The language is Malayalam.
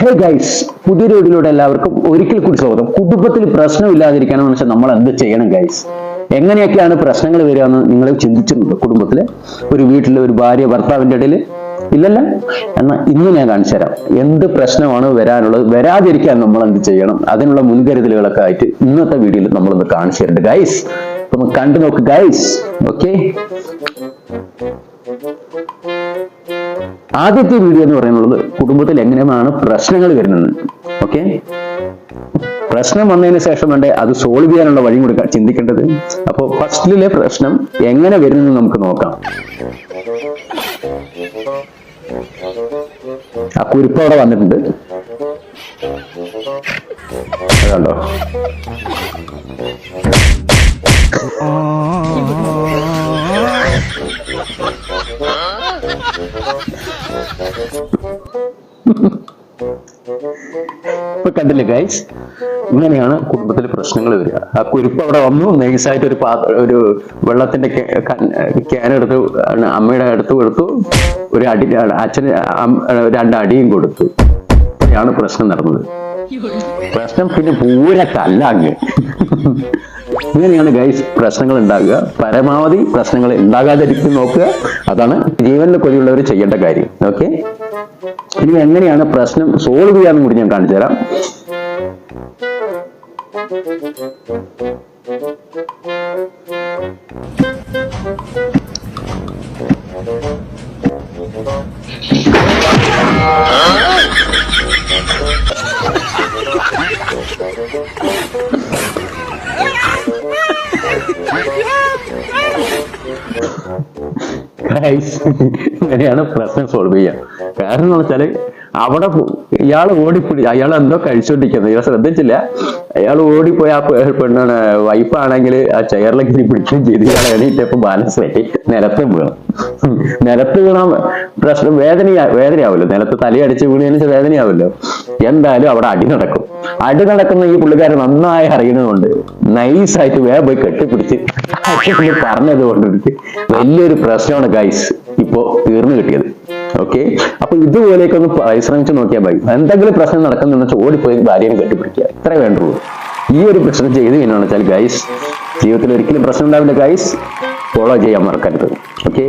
ഹേ ഗൈസ് പുതിയ വീഡിയോയിലൂടെ എല്ലാവർക്കും ഒരിക്കൽ കൂടി സ്വാഗതം. കുടുംബത്തിൽ പ്രശ്നമില്ലാതിരിക്കണം വെച്ചാൽ നമ്മൾ എന്ത് ചെയ്യണം ഗൈസ് എങ്ങനെയൊക്കെയാണ് പ്രശ്നങ്ങൾ വരിക എന്ന് നിങ്ങൾ ചിന്തിച്ചിട്ടുണ്ട് കുടുംബത്തിൽ? ഒരു വീട്ടിലെ ഒരു ഭാര്യ ഭർത്താവിന്റെ ഇടയിൽ ഇല്ലല്ല? എന്നാൽ ഇന്ന് ഞാൻ കാണിച്ചു തരാം. എന്ത് പ്രശ്നമാണ് വരാനുള്ളത്? വരാതിരിക്കാൻ നമ്മൾ എന്ത് ചെയ്യണം? അതിനുള്ള മുൻകരുതലുകളൊക്കെ ആയിട്ട് ഇന്നത്തെ വീഡിയോയിൽ നമ്മളൊന്ന് കാണിച്ചു തരുന്നുണ്ട് ഗൈസ് ഒന്ന് കണ്ടു നോക്ക് ഗൈസ് ഓക്കെ ആദ്യത്തെ വീഡിയോ എന്ന് പറയുന്നത് കുടുംബത്തിൽ എങ്ങനെയാണ് പ്രശ്നങ്ങൾ വരുന്നത്? ഓക്കെ പ്രശ്നം വന്നതിന് ശേഷം വേണ്ടേ അത് സോൾവ് ചെയ്യാനുള്ള വഴി കൊടുക്കാൻ ചിന്തിക്കേണ്ടത്. അപ്പോൾ ഫസ്റ്റിലെ പ്രശ്നം എങ്ങനെ വരുന്നു നമുക്ക് നോക്കാം. ആ കുരിപ്പ് അവിടെ വന്നിട്ടുണ്ട്. അതുണ്ടോ ഇപ്പൊ കണ്ടില്ലേ ഗൈസ് ഇങ്ങനെയാണ് കുടുംബത്തിൽ പ്രശ്നങ്ങൾ വരിക. ആ കുരുപ്പ് അവിടെ വന്നു. നൈസായിട്ട് ഒരു പാത്ര ഒരു വെള്ളത്തിന്റെ ക്യാൻ എടുത്ത് അമ്മയുടെ അടുത്ത് കൊടുത്തു. ഒരു അടി അച്ഛന് രണ്ടടിയും കൊടുത്തു. ഇപ്പോഴാണ് പ്രശ്നം നടന്നത്. പ്രശ്നം പിന്നെ പൂര കല്ലാങ്ങ് ഇങ്ങനെയാണ് ഗൈസ് പ്രശ്നങ്ങൾ ഉണ്ടാകുക. പരമാവധി പ്രശ്നങ്ങൾ ഉണ്ടാകാതിരിക്കും നോക്കുക. അതാണ് ജീവനിൽ കൊതിയുള്ളവർ ചെയ്യേണ്ട കാര്യം. ഓക്കെ ഇനി എങ്ങനെയാണ് പ്രശ്നം സോൾവ് ചെയ്യാന്നും കൂടി ഞാൻ കാണിച്ചു തരാം. Guys, ഇങ്ങനെയാണ് പ്രശ്നം സോൾവ് ചെയ്യുക കാരണം എന്ന് വെച്ചാൽ അവിടെ ഇയാൾ ഓടിപ്പിടി അയാൾ എന്തോ കഴിച്ചോണ്ടിരിക്കുന്നത് ഇയാൾ ശ്രദ്ധിച്ചില്ല. അയാൾ ഓടിപ്പോയി. ആ പെണ്ണാണ് വൈഫാണെങ്കിൽ ആ ചെയറിലേക്ക് പിടിക്കുകയും ചെയ്ത്. ഇയാൾ എണീറ്റപ്പോ ബാലൻസ് ആയി. നിലത്ത് വീണു. നിലത്ത് വീണാ പ്രശ്നം വേദനയാ വേദനയാവല്ലോ നിലത്ത് തലയടിച്ച് വീണതിന് വേദനയാവല്ലോ എന്തായാലും അവിടെ അടി നടക്കും. അടി നടക്കുന്ന ഈ പുള്ളിക്കാരൻ നന്നായി അറിയുന്നതുകൊണ്ട് നൈസായിട്ട് വേഗം പോയി കെട്ടിപ്പിടിച്ച് പറഞ്ഞത് കൊണ്ട് വലിയൊരു പ്രശ്നമാണ് ഗൈസ് ഇപ്പോ തീർന്നു കിട്ടിയത്. ഓക്കെ അപ്പൊ ഇതുപോലെയൊക്കെ ഒന്ന് പരിശ്രമിച്ച് നോക്കിയാൽ മതി. എന്തെങ്കിലും പ്രശ്നം നടക്കുന്നുണ്ടെന്ന് ഓടിപ്പോയി ഭാര്യയും കെട്ടിപ്പിടിക്കുക. ഇത്രേ വേണ്ടുള്ളൂ. ഈ ഒരു പ്രശ്നം ചെയ്ത് വെച്ചാൽ ഗൈസ് ജീവിതത്തിൽ ഒരിക്കലും പ്രശ്നം ഉണ്ടാവില്ല ഗൈസ് ഫോളോ ചെയ്യാൻ മറക്കരുത്. ഓക്കെ